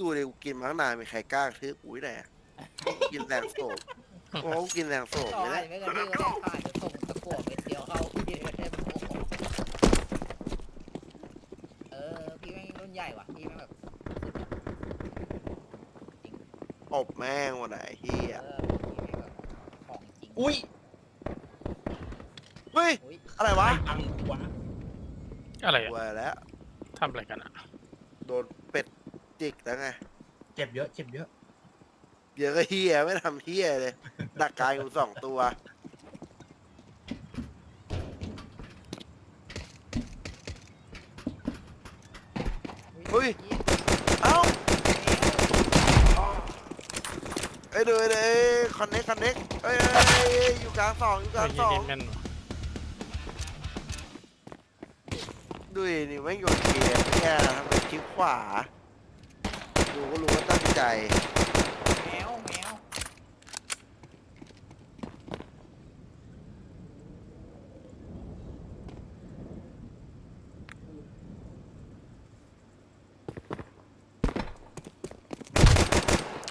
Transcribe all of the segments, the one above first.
ดูดิกูกินมาตั้งนานมีใครกล้าทือกูที่ไหนอะกินแรงโศกโอ้กูกินแรงโศกต่อเลยอานะจจะไม่กระทืบก็ได้เขาอาจจะส่งตะกั่วเป็นเดียวเข้าพี่ก็ได้โอ้โหเออพี่แม่งรุ่นใหญ่ว่ะพี่แม่งแบบตบแม่งหมดอะไอ้เฮีเอยอพี่แม่งแบบของจริงอุ้ยเฮ้ย อุ้ยอะไรวะไอ้อังวะอะไรกลัอะวแล้วทำอะไรกันอะโดนเป็ด จิกแล้วไงเจ็บเยอะเจ็บเยอะ เดี๋ยวก็เฮียไม่ทำเฮียเลยดักกายกูสองตัว เฮ้ย เอ้าเอ้ยดูเอ้ยคอนเน็กคอนเน็กเอ้ยเอ้ยเอ้ยอยู่กลางสองอยู่กไอ้ลางยี่สองนี่แม่นว่ะดูดินี่แม่งโยนเกียร์แค่ทำเป็นคลิปขวา ดูก็รู้ว่าตั้งใจ แมวแมว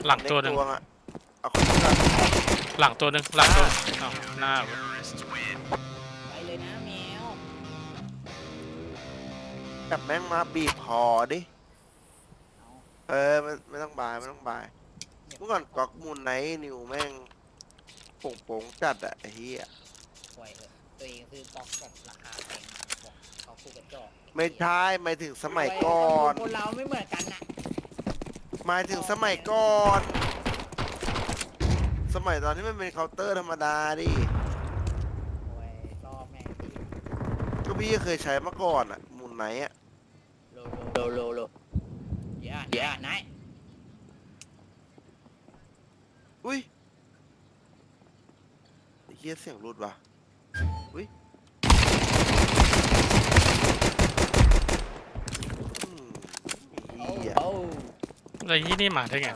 หลังตัวหนึ่งเล็กอะเอาคนนี้ก่อนหลังตัวหนึ่งหลังตัวอ้าวหน้าเว้ยไปเลยนะแมวจับแม่งมาบีบคอดิ เอาเออไม่ไม่ต้องบายไม่ต้องบายเมื่อก่อนก๊อกมูลไนท์นิวแม่งโป่งโป่งๆจัดอะไอ้เหี้ยปล่อยเถอะตัวเองซื้อบล็อกแบบราคาแพงมาบอกเขาคู่กระจอกไม่ใช่หมายถึงสมัยก่อน คนเราไม่เหมือนกันนะหมายถึงสมัยก่อน สมัยตอนที่มันเป็นเคาน์เตอร์ธรรมดาดิโอ้ยรอบแม่งพี่ก็พี่ก็เคยใช้มาก่อนอะมูลไนท์อะโลโลโลโลโล อย่าอย่านายอุ้ยไอ้เหี้ยเสียงรุดว่ะอุ้ยอืมไอ้โอ้เหี้ยโอ้ไอ้ยี่นี่มาได้ไง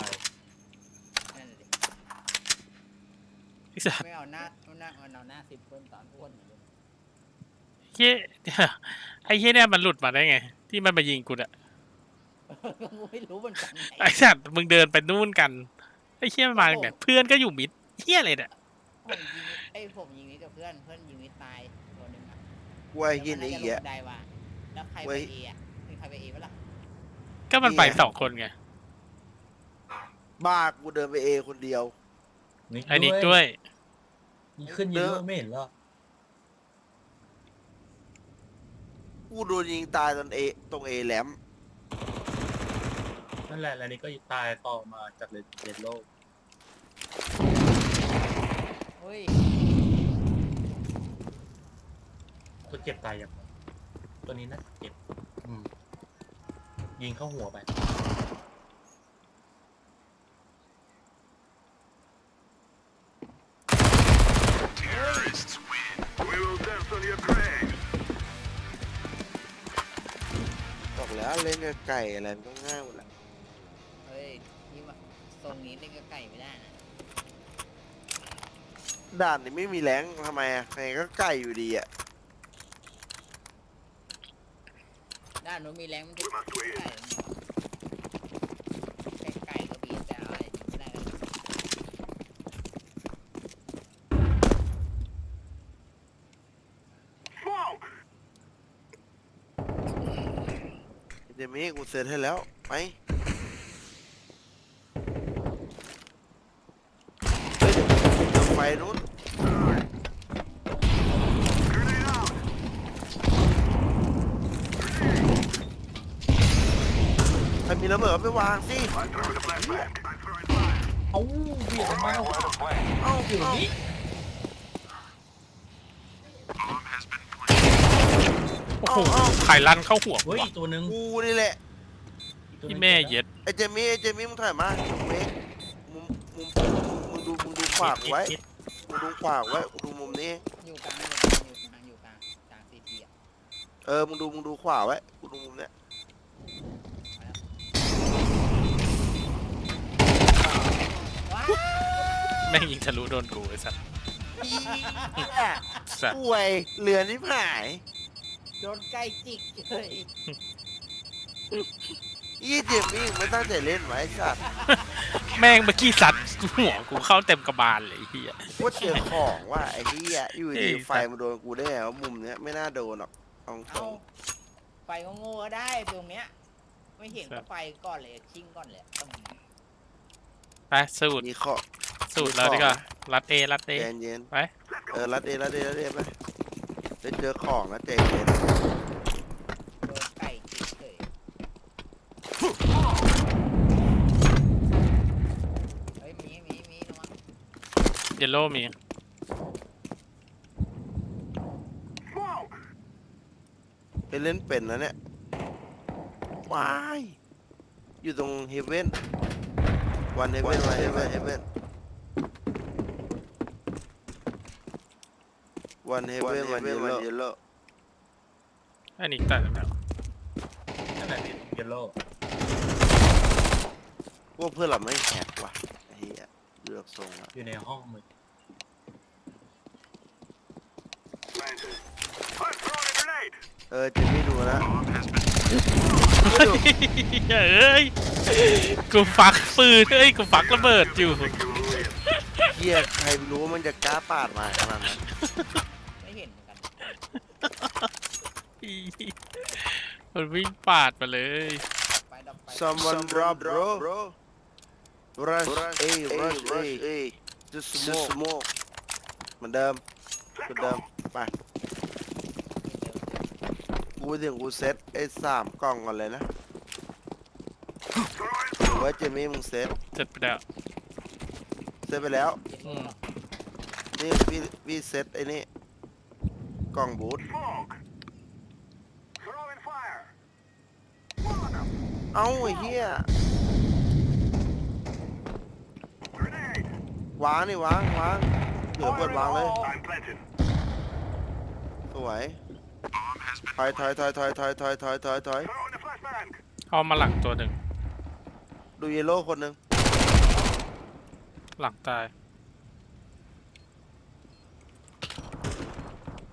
นั่นเลยไอ้สัสไม่เอาหน้าเอาหน้าเอาหน้าสิบคนตอนอ้วนเหมือนเดิมเหี้ยไอ้เหี้ยเนี่ยมันหลุดมาได้ไง ที่มันมายิงกูอะ ไม่รู้เหมือนกันไอ้สัตว์มึงเดินไปนู่นกันไอ้เหี้ยมันมาจากไหนเพื่อนก็อยู่มิดเหี้ยอะไรเนี่ยผมยิงไอ้ยผมยิงนี้กับเพื่อนเพื่อนยิงนี้ตายตัวหนึ่งอะกล้วยยินไอ้แล้วเหี้ยมันน่าจะลงบันไดว่ะแล้วใครเว้ไปยเออะมีใครไปเอปะล่ะก็มันไปเนี่ยสองคนไงบ้ากูเดินไปเอคนเดียว ไอ้นิกด้วยนี่ขึ้นเยอะไม่เห็นเหรอกูโดนยิงตายตอนเอตรงเอแหลม นั่นแหละแล้วนี่ก็ตายต่อมาจากเลเดนโลกเฮ้ยตัวเจ็บตายอย่างไรตัวนี้น่าจะเจ็บอืมยิงเข้าหัวไปบอกแล้วเล่นกับไก่อะไรมันก็ง่ายหมดแหละเฮ้ยนี่ว่า ทรงนี้เล่นกับไก่ไม่ได้นะด่านนี้ไม่มีแรงทำไมอะไงก็ไก่อยู่ดีอะด้านนู้นมีแรงมันจะไก่ไก่ไก่ก็บีบแต่อะไรไม่ได้กันเดี๋ยวนี้กูเสร็จให้แล้วไปเฮ้ย เดี๋ยวไฟนู้นใครมีระเบิดไปวางสิเอ้าเบียดทำไมเอาเอ้าอยู่ตรงเอ้านี้โอ้โหไข่ลั่นเข้าหัวกูเฮ้ยว่ะตัวหนึ่งกูนี่แหละอีกตัวหที่นึ่งแม่จ็บเย็ดไอ้เจมี่ไอ้เจมี่มึงถ่ายมาเมฆมุมมุมมึงดูมึงดูขวากไว้เจ็บมึงดู ขวากไว้กูดูมุมนี้ อยู่กลางเลยอยู่กลางอยู่กลางกลางซีทีอะเออ มึงดู มึงดูขวาไว้ กูดูมุมเนี้ยว้าวแม่งยิงทะลุโดนกูไอ้สัสสัสป่วยเรือนที่หาย โดนไก่จิกเลยยี่เจมมี่ไม่ตั้งใจเล่นไว้ไอ้สัตว์ แม่งเมื่อกี้สัตว์กูหัวกูเข้าเต็มกระบาลเลยไอ้เฮียว่าเจอของว่าไอ้เหี้ยอยู่ไอ้ดีสัตว์ไฟมาโดนกูได้ไงว่ามุมเนี้ยไม่น่าโดนหรอกเอาตรเอางไฟก็โง่ก็ได้ตรงเนี้ย ไม่เห็นก็ไฟก่อนเลยชิงก่อนเลยตึ้มไปสูตรมีข้อสูตรแล้วดีกว่ารัดเอรัดเอ ใจเย็นไป เออรัดเอรัดเอรัดเอไปได้เจอของนะใจเย็นโดนไก่จิกเลยเฮ้ยมีมีมีระวัง เยลโล่มี ไปเล่นเป็นนะเนี่ย ว้าย อยู่ตรงเฮเว่นวันเฮเว่นวันเฮเว่นเฮเว่นวันเฮเว่นวันเยลโล่อันนี้ตัดแล้วนั่นแหละเยลโล่พวกเพื่อนเราไม่แหกว่ะไอ้เหี้ยเลือกทรงอะอยู่ในห้องมึง เออเจะไม่ดูนะเอ้ยกูฟักปืนเอ้ยกูฟักระเบิดอยู่เหี้ยใครรู้ว่ามันจะกล้าปาดมาขนาดนั้นไม่เห็นเหมือนกันมันวิ่งปาดมาเลย ไปดับไฟ someone drop bro rush A rush A just smoke เหมือนเดิมเหมือนเดิมไป กูถึงกูเซตไอ้สามกล่องก่อนเลยนะหรือว่าเจมี่มึงเซตเสร็จไปแล้วเซตไปแล้ว อืมนี่พี่พี่เซตไอ้นี่กล่องบูท เอ้าไอ้เหี้ยวางนี่วางวางเหลือเปิดวางเลย สวย ถอยถอยถอยถอยถอยถอยถอยถอยถอยเอามาหลังตัวหนึ่งดูเยลโล่คนหนึ่งหลังตาย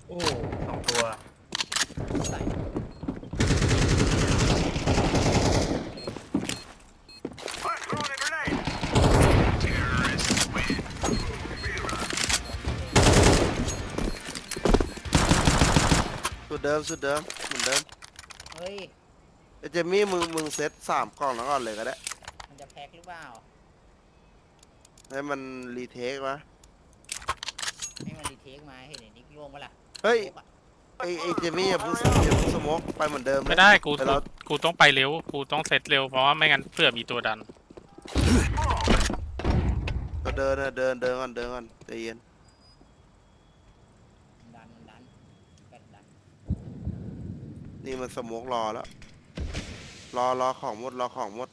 โอ้สองตัว ใส่ สุด เดิมสุดเดิมเหมือนเดิมเฮ้ย ไอ้เจมี่มึงมึงเซตสามกล่องแล้วก่อนเลยก็ได้มันจะแพ็คหรือเปล่า ให้มันรีเทควะ ให้มันรีเทคมาเห็นไอ้นิกโยงปะล่ะเฮ้ยโอ้ปะไอ้ไอ้เจมี่อย่าเพิ่งอย่าเพิ่งสโมกไปเหมือนเดิมนะไม่ได้กูแต่กูเรากูต้องไปเร็ว กูต้องเซตเร็วเพราะว่าไม่งั้นเผื่อมีตัวดัน เราเดินนะเดินเดินก่อนเดินก่อนใจเย็นดันดันแปดดัน นี่มันสโมกรอแล้ว รอรอของหมดรอของหมด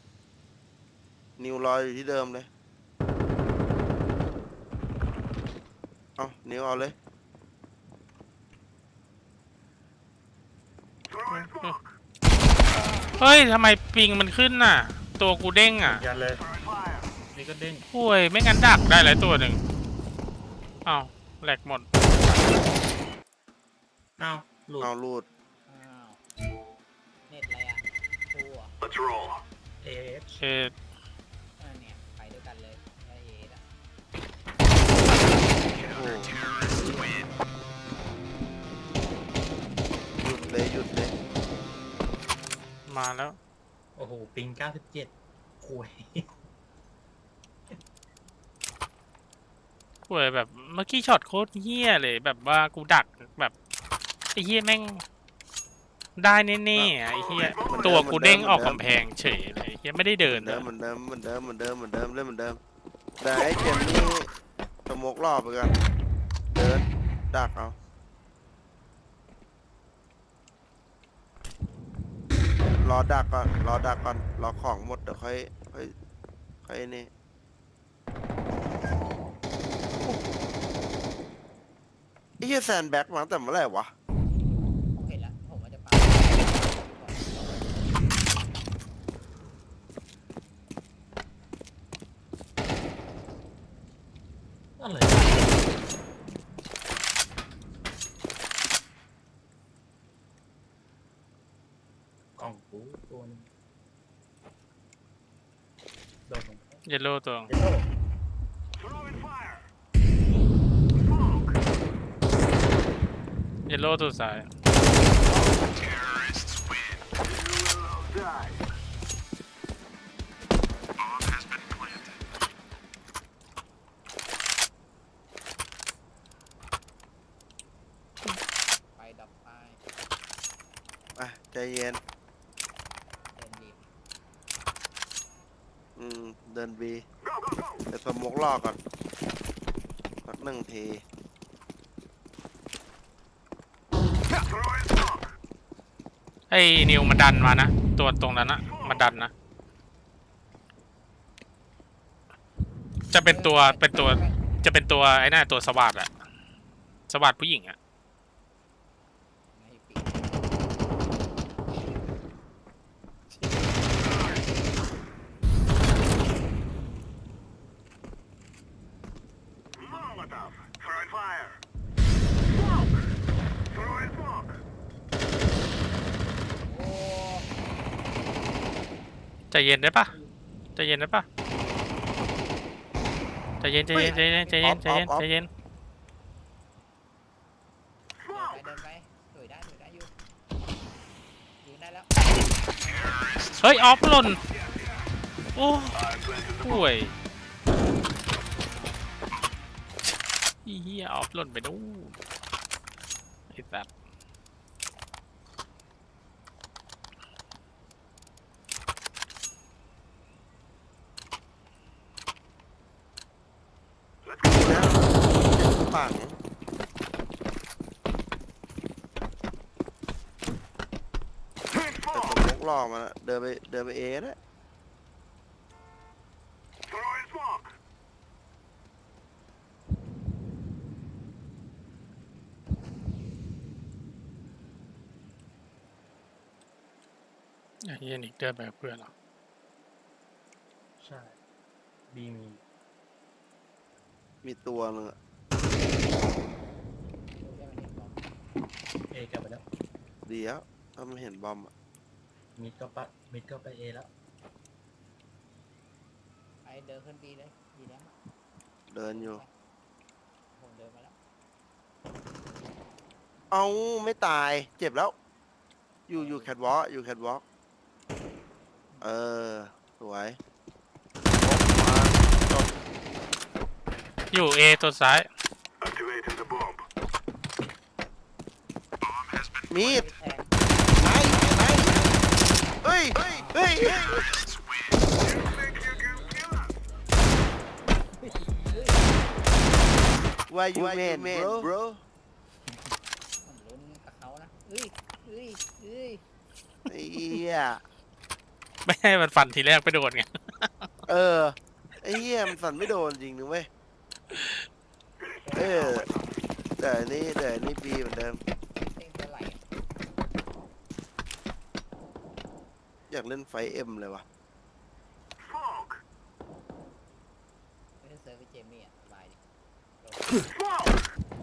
นิวรออยู่ที่เดิมเลย เอานิวเอาเลย เฮ้ยทำไมปิงมันขึ้นน่ะ ตัวกูเด้งอะยันเลย นี่ก็เด้งโอ้ยไม่งั้นดักได้หลายตัวหนึ่งอ้าวแหลกหมดอ้าวหลุดเอาลูด ทูอะเอฟเชดเออเนี่ยไปด้วยกันเลยไอเอสอะโอ้หยุดเลยหยุดเลยมาแล้ว โอ้โหปิงเก้าสิบเจ็ดคุยโอ้ยแบบเมื่อกี้ช็อตโคตรเฮี้ยเลย แบบว่ากูดักแบบไอ้เฮี้ยแม่ง ได้แน่ๆอะไอ้เฮี้ยตัวกูเด้งออกกำแพงเฉยเลยไอ้เฮี้ยไม่ได้เดิเหนมือนเลเดิยมเหมือนเดิมเหมือนเดิมเหมือนเดิมเหมือนเดิมเล่นเหมือนเดิมแต่ไอ้เจมนี่สโมกรอบไปกันเดินดักเอารอดักก่อนรอดักก่อนรอของหมดเดี๋ยวค่อยค่อยค่อยนี่ไอ้เหี้ยแซนแบ็กมาตั้งแต่เมื่อไหร่วะ ผมเห็นแล้วผมว่าจะปา อะไรกล่ องกูตัวหนึงโดนลงไปเยลโล่ตัวเยลโล่เยลโล่ตัวซ้ายไปดับไป อะใจเย็น เดินดี อืม เดิน บีเดี๋ยวสมุกลอกก่อนสักหนึ่งทีไอ้นิวมันดันมานะ ตัวตรงนั้นนะมันดันนะ จะเป็นตัวเป็นตัวจะเป็นตัวไอ้น่าตัวสวัสดอะสวัสดผู้หญิงอะ ไม่ปี โอ้ ใจเย็นได้ปะใจเย็นได้ปะใจเย็นใจเย็นใจเย็นใจเย็นใจเย็นใจเย็นเดินไปเดินไปถอยได้ถอยได้อยู่ยืนได้แล้วเฮ้ยออฟหล่นโอ้ห่วยอีเหี้ยออฟหล่นไปนู่นไอ้สัตว์ นะฝังแต่สมก ลอกมันอะเดินไปเดินไปเอนะไอ้เหี้ยนิกเดินไปกับเพื่อนเหรอใช่ บีมีมีตัวหนึงอะเดี๋ยวมันเห็นบอลเอกลับไปแล้ว ดีแล้วถ้าไม่เห็นบอมอะ มิดก็ปะมิดก็ไปเอแล้วไปเดินขึ้นบีเลยบีแล้วเดินอยู่ ผมเดินมาแล้วเอาไม่ตาย เจ็บแล้ว อยู่อยู่แคทวอล์กอยู่แคทวอล์กเออ สวยมาจบอยู่เอตัวซ้าย มีดไม่แทง ไหนไหนเฮ้ ยเฮ้ยเฮ้ย Why you man bro ผมลุ้นกับเขานะเอ้ยเอ้ยเอ้ยไอ้เหี้ยไม่ให้มันฟันทีแรกไปโดนไง เออไอ้เหี้ยมันสั่นไม่โดนจริงนึงเว้ยเออแต่อันนี้แต่อันนี้บีเหมือนเดิม เต้นตัวไหลอะ อยากเล่นไฟเอ็มเลยวะไม่ได้เซิร์ฟไปเจมี่อะสบายดิ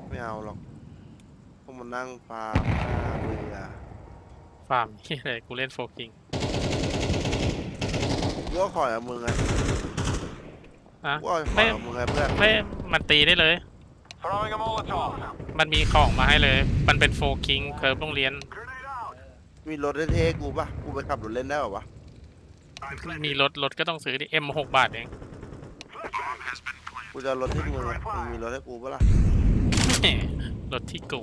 ไม่เอาหรอกพวกมันนั่งฟาร์มหน้าเบื่อฟาร์มเหี้ยอะไรกูเล่นโฟกิงกูก็ขอยกับมึงไงอะกูก็ขอไม่ยกับมึงไงเพื่อนไม่มันตีได้เลยมันมีของมาให้เลย มันเป็นโฟกิงเคิร์ฟโรงเรียน มีรถเท่ๆกูปะกูไปขับรถเล่นได้ปะวะมีรถรถก็ต้องซื้อดิเอ็มหกบาทเองกูจะเอารถที่มึงอะมึงมีรถให้กูปะล่ะรถที่กู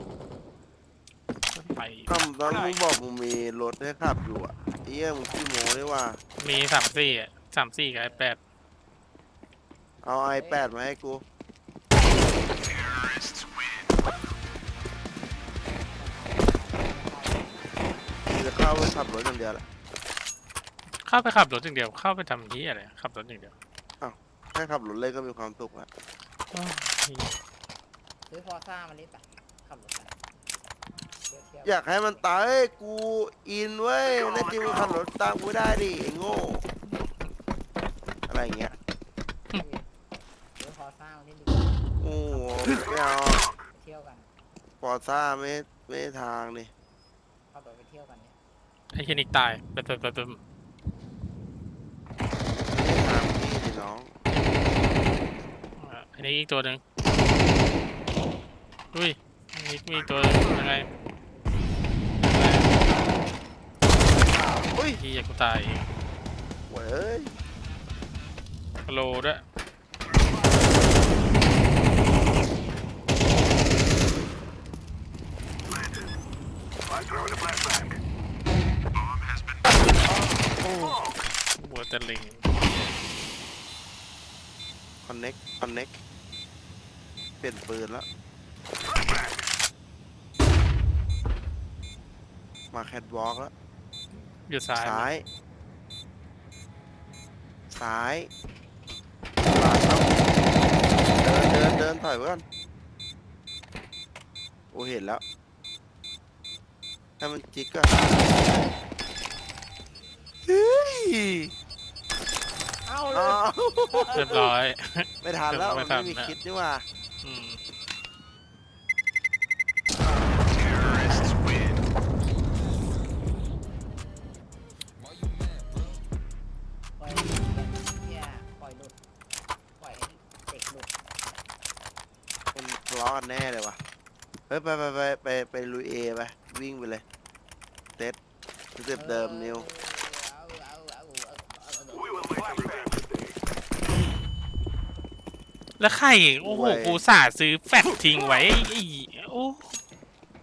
ไปคำตอนมึงบอกมึงมีรถให้ขับอยู่อะไอ้เหี้ยมึงขี้โม้นี่ว่า มีสามสี่อะสามสี่กับไอแปดเอาไอแปดมาให้กูกู ข้าไปขับรถอย่างเดียวแหละเข้าไปขับรถอย่างเดียว เข้าไปทำที่อะไรขับรถอย่างเดียวแค่ขับรถเล่นก็มีความสุขแล้วโอ้ยซื้อฟอร์ซ่ามาเล่นปะขับรถกันเที่ยวเที่ยวอยากให้มันตายเอ้ยกูอินเว้ยแน่จริงมึงขับรถตามกูไม่ได้ดิไอ้โง่อะไรอย่างเงี้ยซื้อฟอร์ซ่ามาเล่นดูโอ้โหไม่เอาไปเที่ยวกัน ปอร์ซ่าไม่ไม่ทางนี่ขับรถไปเที่ยวกันเนี่ย ไอ้เฮีนิกตายเติมเติมติมติมอันนี้อีกตัวหนึ่งอุ้ยมีอีตัวอะไรอุ้ยที่อยากกูตายอีก โว้ย ฮัลโหลด้วย โอ้หัวตะลิงคอนเน็กคอนเน็กเปลี่ยนปืนแล้วมาแคทวอล์กแล้วอยู่ซ้ายซ้าย ซ้ายขวาครับเดินเดินเดินถอยไปก่อนโอ้เห็นแล้วให้มันจิกก่อนเฮ้ย เอาเลอ้ายวเรียบร้อย ไม่ทันแล้วไม่มันทันไม่มีนะ คิดนี่หว่าอืมปล่อยเนี่ยปล่อยหลุดปล่อยให้เด็กหลุดมันทะเลาะกันแน่เลยว่ะเฮ้ยไปไปไปไปไปลุยเอไปวิ่งไปเลยเซตสเต็ปเดิมนิว เอาเอาเอาเอาเอาเอา แล้วใครโอ้โหโอ้ยกูสาซื้อแฟตทิ้งไว้ไอ้โอ้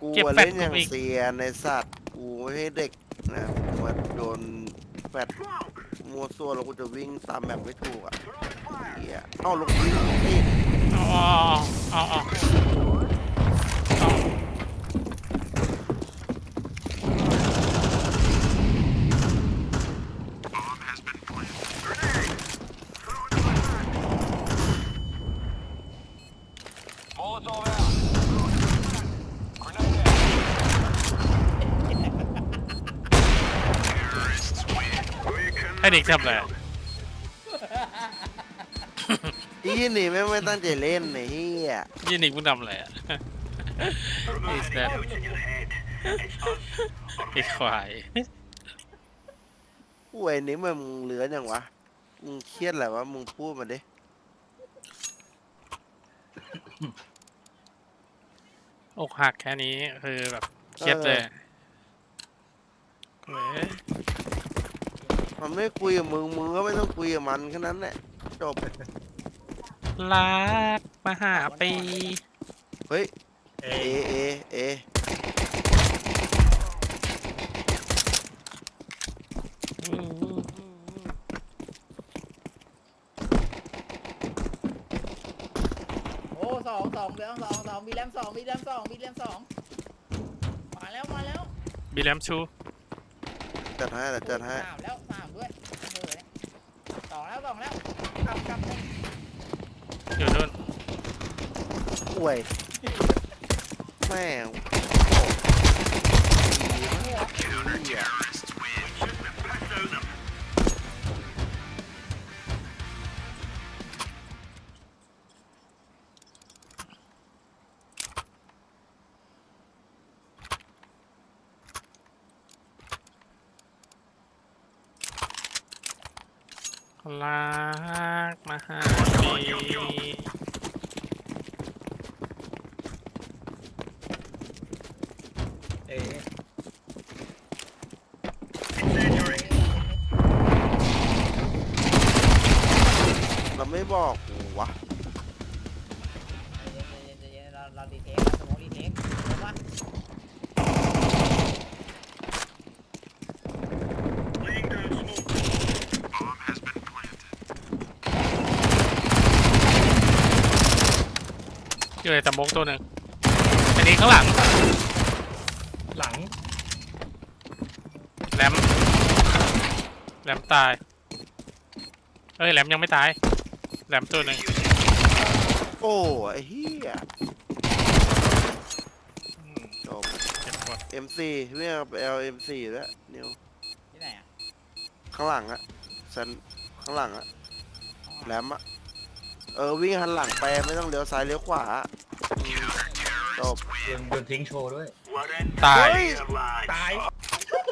กูเก็บอะแฟตเล่นอย่างกูอีก เซียนในสัตว์กูไม่ให้เด็กนะกูมาโดนแฟดมัวซัวแล้วกูจะวิ่งตามแบบไม่ถูกอะเหี้ยเอ้าลงวิ่งนี่ เอาเอาเอาเอา ไอ้เด็กทำอะไรอีนี่ไม่งไม่ตั้งใจเล่นไอ้เฮียยี่นิกมึงทำอะไรอะไอ้แซ่บไอ้ควายกูไอ้นี่มันมึงเหลืออย่างวะ มึงเครียดอะไรวะมึงพูดมาดิ อกหักแค่นี้คือแบบเครียดเลยเว้ย มันไม่คุยกับมึงมึงก็ไม่ต้องคุยกับมันแค่นั้นแหละจบรักมาหาปี เฮ้ยเอเอเอเอโอ้สองสองเรื่องสองสองมีแรมสองมีแรมสองมีแรมสองมาแล้วมาแล้วบีแลมชูจัดให้แต่จัดให้สามแล้วสามด้วยเออเนี่ยส องแล้วสองแล้วกลับกลับเลยอยู่นู่นป่วยแม่งเหี้ย บอกกูวะเย็นๆๆๆเราเราดีเทคนะสมมติดีเทคเห็นปะอยู่ในตะมกตัวหนึ่งอันนี้ข้างหลังหลังแรมแรมตายเอ้ยแรมยังไม่ตาย แรมตัวหนึ่งโอ้ไอ้เหี้ยอืมจบ เจ็บปวด M4 ไม่เอาไปเอา M4 แล้วนิวที่ไหนอะข้างหลังอะสันข้างหลังอะแหลมอะเออวิ่งหันหลังไปไม่ต้องเลี้ยวซ้ายเลี้ยวขวาจบโยนโยนทิ้งโชว์ด้วย ตาย เฮ้ยตาย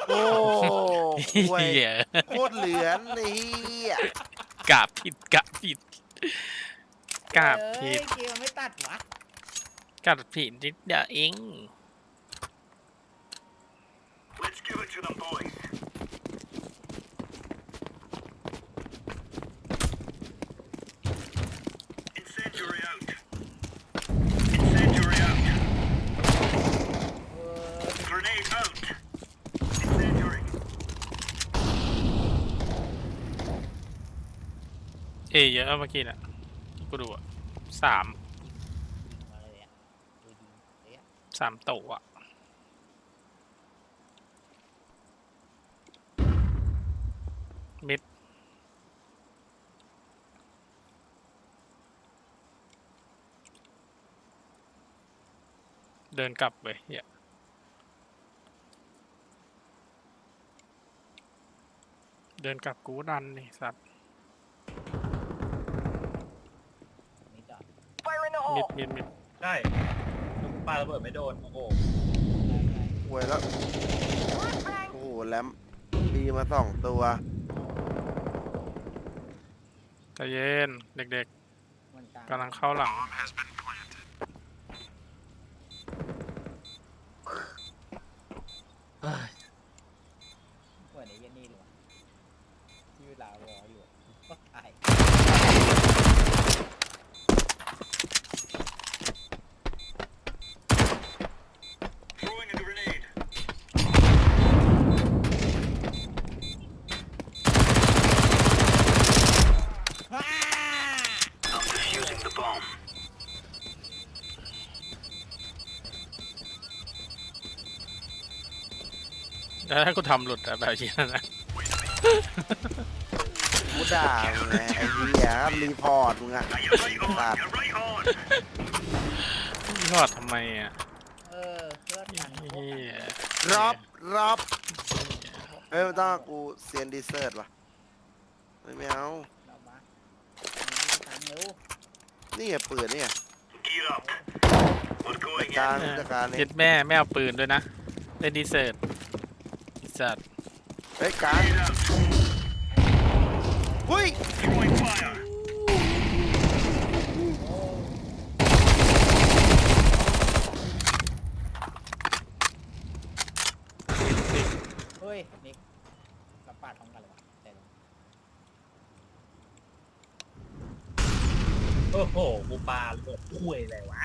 โอ้ห่วยเหี้ยโคตรเหลือนไอ้เหี้ย กะผิดกะผิด กาดเอ้ผิยดเกมไม่ตัดวะกาดผิดนิดเดียวเอง Let's give it to them, boys. Incendiary out. Incendiary out. เออ Grenade out. Incendiary. เอเยอะเมื่อกี้น่ะกูดูอะสามมาเลยอะดูดีเลยอะสามโตวอะมิดเดินกลับไปเฮียเดินกลับกูดันนี่สัตว์ นี่จอด มิดมิดมิดใช่ปาระเบิดไม่โดน โอ้โหได้ได้หวยแล้วโอ้โหแลมดีมาสองตัวใจเย็น เด็กมันกลางๆกำลังเข้าหลัง เฮ้ย แล้วถ้ากูทำหลุดอะแบบนี้นะกูด่ามึงไงไอ้เหี้ยรีพอร์ตมึงอะ Now you're right on. Bad. You're right on. ยอดทำไมอะเออเพื่อนกันเฮียรอบรอบเอ้ยไม่ต้องกูเซียนดีเซอร์ตวะไม่ไม่เอาเรามามีตังค์เร็วนี่ไงปืนนี่ไง Gear up. We're จัด going การ in. จัดการเย็นี่ดแม่ไม่เอาปืนด้วยนะเล่นดีเซิร์ตไอ้ สัตว์เฮ้ยการ Grenade out. หุ้ย Throwing fire. เฮ้ย นิกกับปาดพร้อมกันเลยวะแต่ละโอ้โหกูปาระเบิดคุยเลยวะ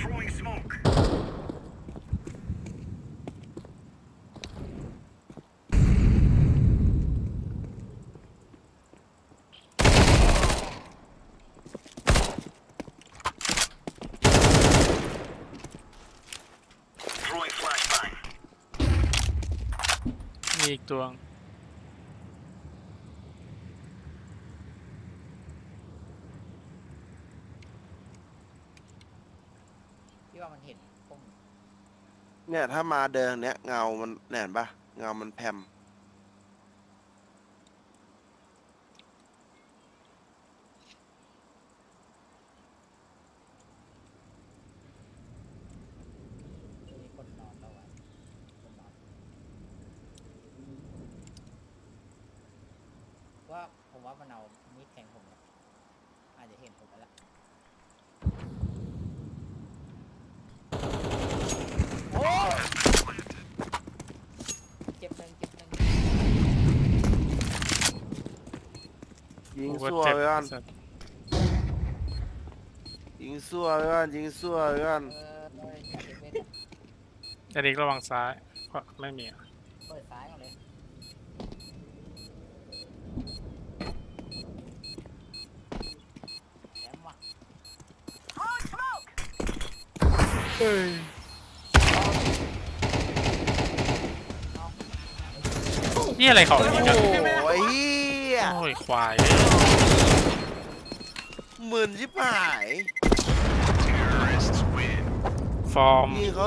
Throwing smoke. 'Throwing flashbang. มี อีกตัวงพี่ว่ามันเห็นพวกเนี่ยถ้ามาเดินเนี้ยเงามันแน่นปะเงามันแผ่มคนนอนแล้ววะคนนอนว่าผมว่ามัน เอามีดแทงผมอะอาจจะเห็นผมแล้วล่ะโอ้เจ็บหนึ่งเจ็บหนึ่งยิงกูก็ซั่วเจ็บไว้ก่อนสัตว์ยิงซั่วไว้ก่อนยิงซั่วไว้ก่อน เออเออจับเด็กเวทอะอันนี้ระวังซ้ายเพราะไม่มีอะ เปิดซ้ายก่อนเลยแอมว่ะ นี่อะไรของโอ้มึงโหเนี่ยไอ้เหี้ยโอ้ยควายหมื่นชิบหายฟอร์มยิงเขา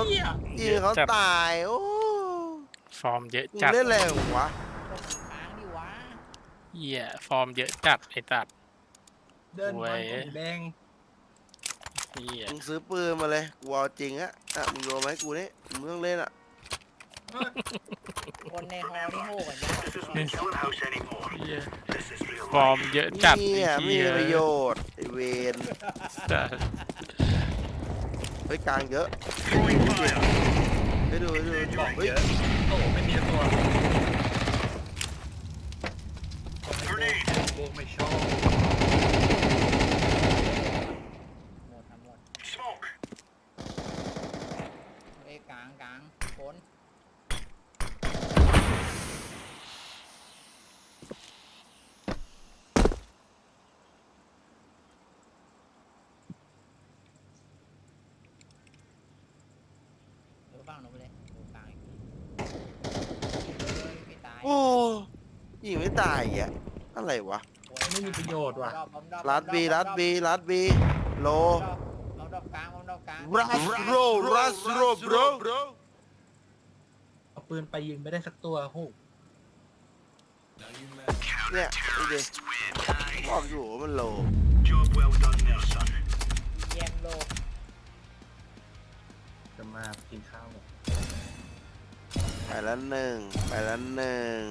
ยิงเขาจัด ตายโอ้ฟอร์มเยอะมึงจัดเล่นอะไรวะกดค้างดิวะ เหี้ยฟอร์มเยอะจัดไอ้ตัด เดินโว้บอลยกูแดง เหี้ยมึงซื้อปืนมาเลยกูเอาจริงอะอะมึงโยนมาให้กูนี่มึงต้องเล่นอะคนในฮอลนี่โหกันยาก This isn't a killer house anymore. เหี้ย This is real ฟอร์ม life. เยอะจัดเนี่ยไอ้มีเหี้ยประโยชน์ไอเวนจัดเฮ้ยกลางเยอะ Throwing fire. ไปดูไปดูบอกเฮ้ยเยอะโอ้โหไม่มีตัว Grenade. โบไม่ชอบ หมดทำหมด Smoke. เอ้ยกลางกลางคน เดี๋ยวบ้างลงไปเลยดูกลางอีกทีเฮ้ยไม่ตายโอ้ยิงไม่ตายอะอะไรวะไม่มีประโยชน์ว่ะดอกบอมดอกรัดบีรัดบีรัดบีโลบอมดอกบอมดอกกลางบอมดอกกลางรัสโรรัสโรบรเอาปืนไปยิงไม่ได้สักตัวโหเนี่ยดูดิบอกอยู่ว่ามันโล Job well done there, son. เยี่ยมโลกจะ มากินข้าวหมด ไปแล้วหนึ่ง ไปแล้วหนึ่ง